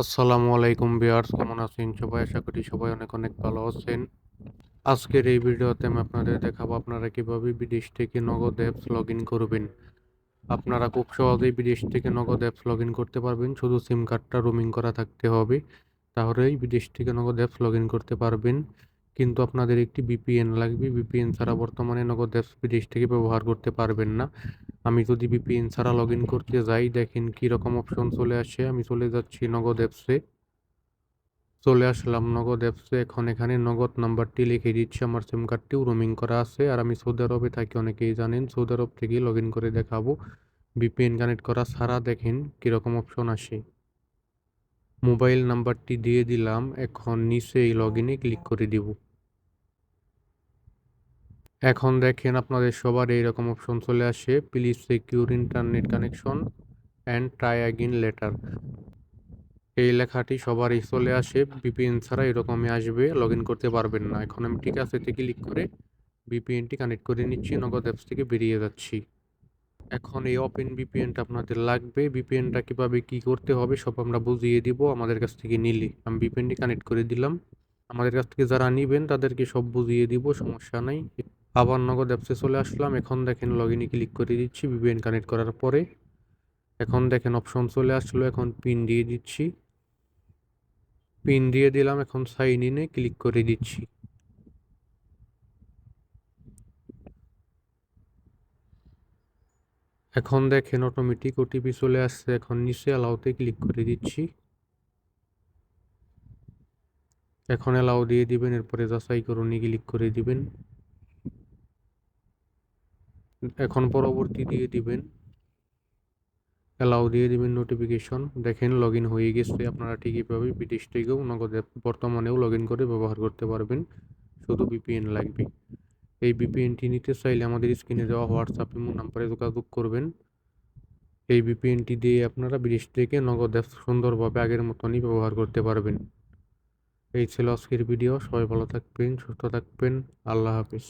আসসালামু আলাইকুম বিয়ার্স কেমন আছেন সবাই? আশা করি সবাই অনেক অনেক ভালো আছেন। আজকের এই ভিডিওতে আমি আপনাদের দেখাবো আপনারা কীভাবে বিদেশ থেকে নগদ অ্যাপস লগ ইন করবেন। আপনারা খুব সহজেই বিদেশ থেকে নগদ অ্যাপস লগ ইন করতে পারবেন, শুধু সিম কার্ডটা রোমিং করা থাকতে হবে। তাহলেই বিদেশ থেকে নগদ অ্যাপস লগ ইন করতে পারবেন। কিন্তু আপনাদের একটি বিপিএন লাগবে। বিপিএন ছাড়া বর্তমানে নগদ অ্যাপস বিদেশ থেকে ব্যবহার করতে পারবেন না। আমি যদি ভিপিএন ছাড়া লগ ইন করতে যাই, দেখেন কীরকম অপশন চলে আসে। আমি চলে যাচ্ছি নগদ অ্যাপসে চলে আসলাম নগদ অ্যাপসে এখন এখানে নগদ নাম্বারটি লিখে দিচ্ছি। আমার সিম কার্ডটিও রোমিং করা আছে। আর আমি সৌদি আরবে থাকি, অনেকেই জানেন। সৌদি আরব থেকে লগ ইন করে দেখাবো। ভিপিএন কানেক্ট করা ছাড়া দেখেন কীরকম অপশন আসে। মোবাইল নাম্বারটি দিয়ে দিলাম। এখন নিচে এই লগ ইনে ক্লিক করে দিব। এখন দেখেন আপনাদের সবার এইরকম অপশন চলে আসে। Please secure internet connection and try again later এই লেখাটি সবারই চলে আসে। বিপিএন ছাড়া এরকমই আসবে লগ করতে পারবেন না। এখন আমি ঠিক আছে এতে ক্লিক করে বিপিএনটি কানেক্ট করে নিচ্ছি, নগদ অ্যাপস থেকে বেরিয়ে যাচ্ছি। এখন এই ওপেন বিপিএনটা আপনাদের লাগবে। বিপিএনটা কীভাবে কী করতে হবে সব আমরা বুঝিয়ে দিব আমাদের কাছ থেকে নিলে। আমি বিপিএনটি কানেক্ট করে দিলাম। আমাদের কাছ থেকে যারা নিবেন তাদেরকে সব বুঝিয়ে দিব, সমস্যা নাই। আবার নগদ অ্যাপসে চলে আসলাম। এখন দেখেন লগ ইনে ক্লিক করে দিচ্ছি ভিপিএন কানেক্ট করার পরে। এখন দেখেন অপশন চলে আসলো, এখন পিন দিয়ে দিচ্ছি। পিন দিয়ে দিলাম, এখন সাইন ইনে ক্লিক করে দিচ্ছি। এখন দেখেন অটোমেটিক ওটিপি চলে আসছে, এখন নিচে অ্যালাউতে ক্লিক করে দিচ্ছি। এখন অ্যালাউ দিয়ে দিবেন, এরপরে যাচাই করুন ক্লিক করে দিবেন। এখন পরবর্তী দিয়ে দিবেন। অ্যালাউ দিয়ে দিবেন নোটিফিকেশন দেখেন লগ ইন হয়ে গেছে। আপনারা ঠিক এইভাবে বিদেশ থেকেও নগদ বর্তমানেও লগ ইন করে ব্যবহার করতে পারবেন। শুধু বিপিএন লাগবে। এই বিপিএনটি নিতে চাইলে আমাদের স্ক্রিনে দেওয়া হোয়াটসঅ্যাপ ইমো নাম্বারে যোগাযোগ করবেন। এই বিপিএনটি দিয়ে আপনারা বিদেশ থেকে নগদ অ্যাপ সুন্দরভাবে আগের মতনই ব্যবহার করতে পারবেন। এই ছিল আজকের ভিডিও। সবাই ভালো থাকবেন, সুস্থ থাকবেন। আল্লাহ হাফিজ।